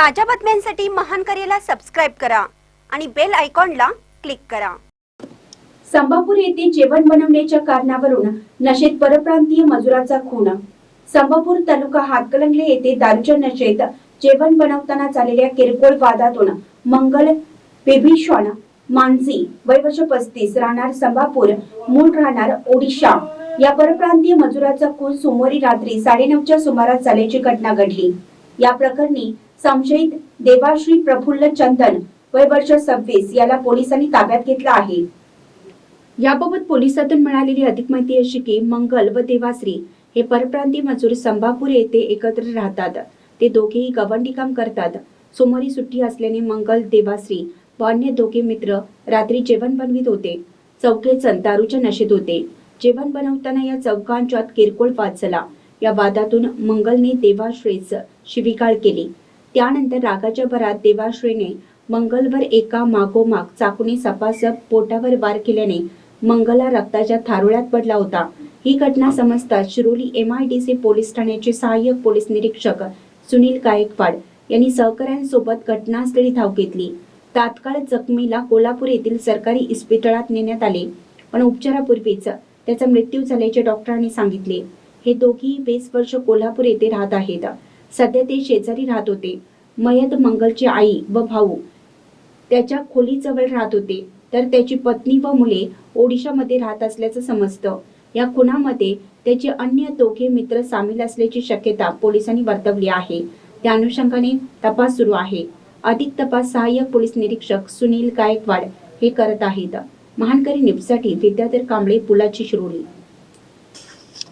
ताज्या बातम्यांसाठी महान करेला सबस्क्राईब करा आणि बेल आयकॉनला क्लिक करा. संभापूर येथे जेवण बनवण्याच्या कारणावरून नशेत परप्रांतीय मजुराचा खून. संभापूर तालुका हातकलंगले येथे दारूच्या नशेत जेवण बनवताना झालेल्या किरकोळ वादातून मंगल बिभीषण मानसी वय वर्ष पस्तीस राहणार संभापूर मूळ राहणार ओडिशा. या परप्रांतीय मजुराचा खून सोमवारी रात्री साडेनऊच्या सुमारास झाल्याची घटना घडली. या प्रकरणी संशयित देवाश्री प्रफुल्ल चंदन वय वर्ष सव्वीस याला पोलिसांनी ताब्यात घेतला आहे. याबाबत पोलिसातून मिळालेली अधिक माहिती अशी की मंगल व देवाश्री हे परप्रांतीय मजूर संभापूर येथे एकत्र राहतात. ते दोघेही गवंडी काम करतात. सोमवारी सुट्टी असल्याने मंगल देवाश्री व अन्य दोघे मित्र रात्री जेवण बनवित होते. चौके जण दारूच्या नशेत होते. जेवण बनवताना या चौकांच्यात किरकोळ वाद झाला. या वादातून मंगलने देवाश्रीच शिविकाळ केली. त्यानंतर रागाच्या भरात देवाश्रीने मंगलवर एका मागोमाग चाकूने सपासप पोटावर वार केल्याने मंगला रक्ताच्या थारोळ्यात पडला होता. ही घटना समजताच शिरोली एम आयडीसी पोलीस ठाण्याचे सहाय्यक पोलीस निरीक्षक सुनील गायकवाड यांनी सहकाऱ्यांसोबत घटनास्थळी धाव घेतली. तात्काळ जखमीला कोल्हापूर येथील सरकारी इस्पितळात नेण्यात आले. पण उपचारापूर्वीच त्याचा मृत्यू झाल्याचे डॉक्टरांनी सांगितले. हे दोघेही वीस वर्ष कोल्हापूर येथे राहत आहेत. सध्या ते शेजारी राहत होते. मयत मंगलची आई व भाऊ त्याच्या खोलीजवळ राहत होते. तर त्याची पत्नी व मुले ओडिशामध्ये राहत असल्याचं समजतं. या खुनामध्ये त्याचे अन्य दोघे मित्र सामील असल्याची शक्यता पोलिसांनी वर्तवली आहे. त्या अनुषंगाने तपास सुरू आहे. अधिक तपास सहाय्यक पोलीस निरीक्षक सुनील गायकवाड हे करत आहेत. महानकरी न्यूजसाठी विद्याधर कांबळे पुलाची शिरोली